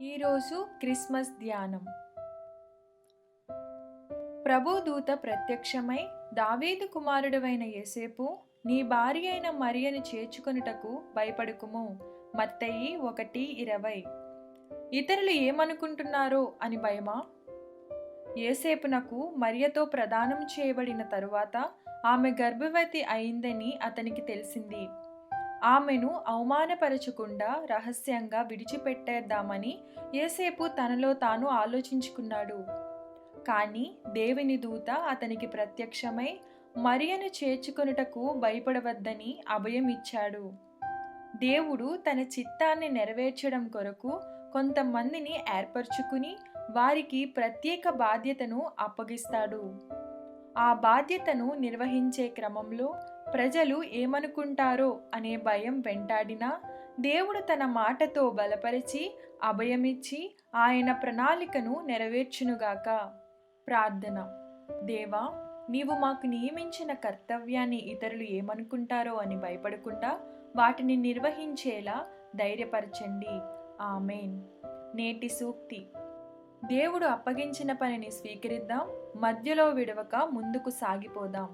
ఈరోజు క్రిస్మస్ ధ్యానం. ప్రభుదూత ప్రత్యక్షమై దావీదు కుమారుడవైన యేసేపు నీ భార్య అయిన మరియను చేర్చుకొనుటకు భయపడుకుము. మత్తయి ఒకటి ఇరవై. ఇతరులు ఏమనుకుంటున్నారో అని భయమా? ఏసేపునకు మరియతో ప్రదానం చేయబడిన తరువాత ఆమె గర్భవతి అయిందని అతనికి తెలిసింది. ఆమెను అవమానపరచకుండా రహస్యంగా విడిచిపెట్టేద్దామని ఏసేపు తనలో తాను ఆలోచించుకున్నాడు. కానీ దేవుని దూత అతనికి ప్రత్యక్షమై మరియను చేర్చుకొనుటకు భయపడవద్దని అభయం ఇచ్చాడు దేవుడు తన చిత్తాన్ని నెరవేర్చడం కొరకు కొంతమందిని ఏర్పరచుకుని వారికి ప్రత్యేక బాధ్యతను అప్పగిస్తాడు. ఆ బాధ్యతను నిర్వహించే క్రమంలో ప్రజలు ఏమనుకుంటారో అనే భయం వెంటాడినా దేవుడు తన మాటతో బలపరిచి అభయమిచ్చి ఆయన ప్రణాళికను నెరవేర్చునుగాక. ప్రార్థన. దేవా నీవు మాకు నియమించిన కర్తవ్యాన్ని ఇతరులు ఏమనుకుంటారో అని భయపడకుండా వాటిని నిర్వహించేలా ధైర్యపరచండి. ఆమెన్. నేటి సూక్తి. దేవుడు అప్పగించిన పనిని స్వీకరిద్దాం మధ్యలో విడవక ముందుకు సాగిపోదాం.